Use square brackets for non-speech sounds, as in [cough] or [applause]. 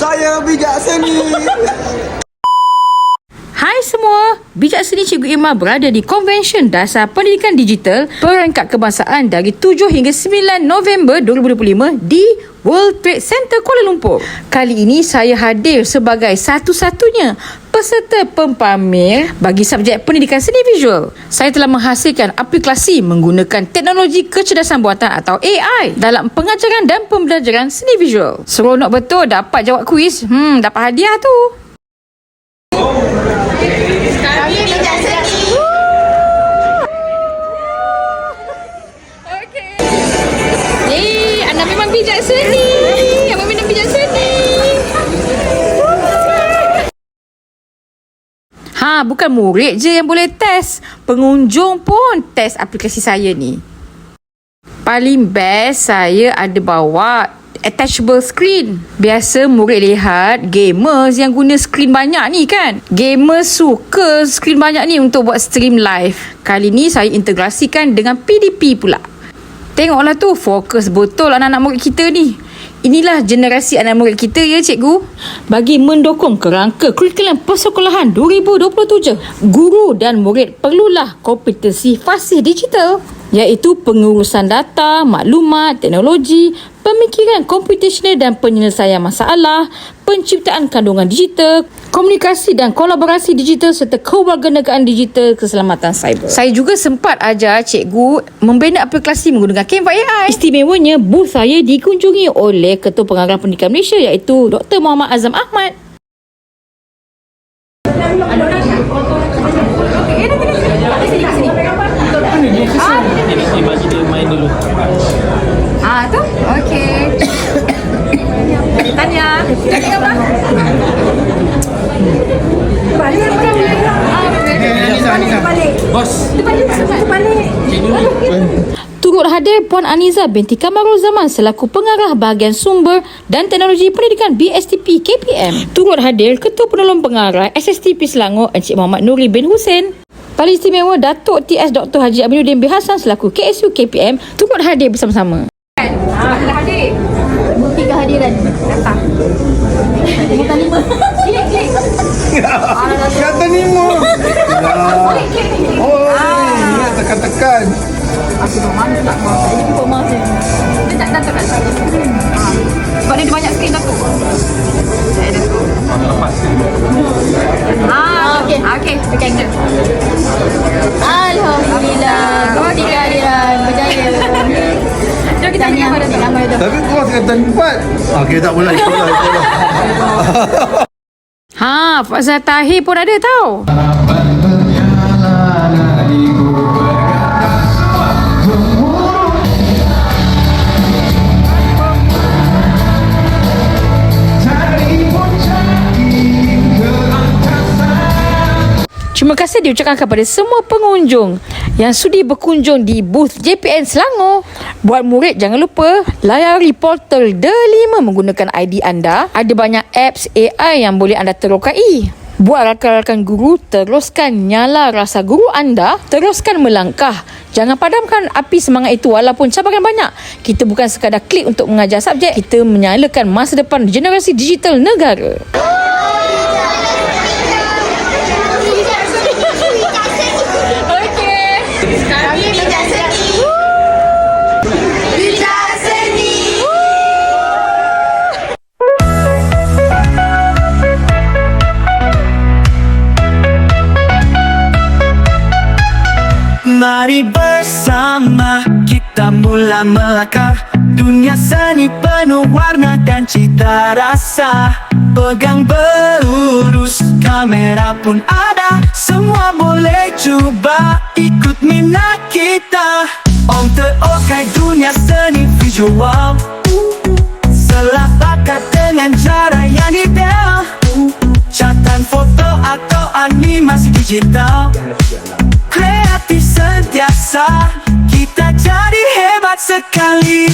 Saya bijak seni. Hai semua, Bijak Seni Cikgu Irma berada di Konvensyen Dasar Pendidikan Digital Perangkat Kebangsaan dari 7 hingga 9 November 2025 di World Trade Center Kuala Lumpur. Kali ini saya hadir sebagai satu-satunya peserta pempamer bagi subjek pendidikan seni visual. Saya telah menghasilkan aplikasi menggunakan teknologi kecerdasan buatan atau AI dalam pengajaran dan pembelajaran seni visual. Seronok betul dapat jawab kuis. Hmm, dapat hadiah tu. Ha, bukan murid je yang boleh test. Pengunjung pun test aplikasi saya ni. Paling best saya ada bawa attachable screen. Biasa murid lihat gamers yang guna screen banyak ni kan. Gamers suka screen banyak ni untuk buat stream live. Kali ni saya integrasikan dengan PDP pula. Tengoklah tu fokus betul anak-anak murid kita ni. Inilah generasi anak murid kita ya cikgu. Bagi mendukung kerangka kurikulum persekolahan 2027, guru dan murid perlulah kompetensi fasih digital iaitu pengurusan data, maklumat, teknologi, pemikiran komputasional dan penyelesaian masalah, penciptaan kandungan digital, komunikasi dan kolaborasi digital serta kewarganegaraan digital keselamatan cyber. Saya juga sempat ajar cikgu membina aplikasi menggunakan Canva AI. Istimewanya, booth saya dikunjungi oleh Ketua Pengarah Pendidikan Malaysia iaitu Dr. Muhammad Azam Ahmad. Dia bagi dia main dulu. Ah tu? Okey. [coughs] Tanya. Tanya apa? Balik. Balik. Bos. Balik. Balik. Turut hadir Puan Aniza binti Kamarul Zaman selaku pengarah bahagian sumber dan teknologi pendidikan BSTP KPM. Turut hadir Ketua Penolong Pengarah SSTP Selangor Encik Muhammad Nuri bin Hussein. Paling istimewa Datuk TS Dr. Haji Aminuddin bin Hassan selaku KSU KPM turut hadir bersama-sama. Ah, hadir. Bukti kehadiran. Datang. Kita lima. Klik, klik. Kata ni mo. Oh, tekan-tekan. Aku tak mau. Jadi kita mau je. Dia tak datang kat sini. Empat. Okey, tak boleh. Ikutlah, ikutlah. Ha, Fazal Tahir pun ada tau. Terima kasih diucapkan kepada semua pengunjung yang sudi berkunjung di booth JPN Selangor. Buat murid jangan lupa layari portal D5 menggunakan ID anda. Ada banyak apps AI yang boleh anda terokai. Buat rakan-rakan guru, teruskan nyala rasa guru anda, teruskan melangkah. Jangan padamkan api semangat itu walaupun cabaran banyak. Kita bukan sekadar klik untuk mengajar subjek, kita menyalakan masa depan generasi digital negara. Mari bersama kita mula melangkah Dunia seni penuh warna dan cita rasa. Pegang berurus, kamera pun ada. Semua boleh cuba, ikut minat kita. Om terokai dunia seni visual. Selah bakat dengan cara yang ideal. Catatan foto atau animasi digital Sentiasa Kita jadi hebat sekali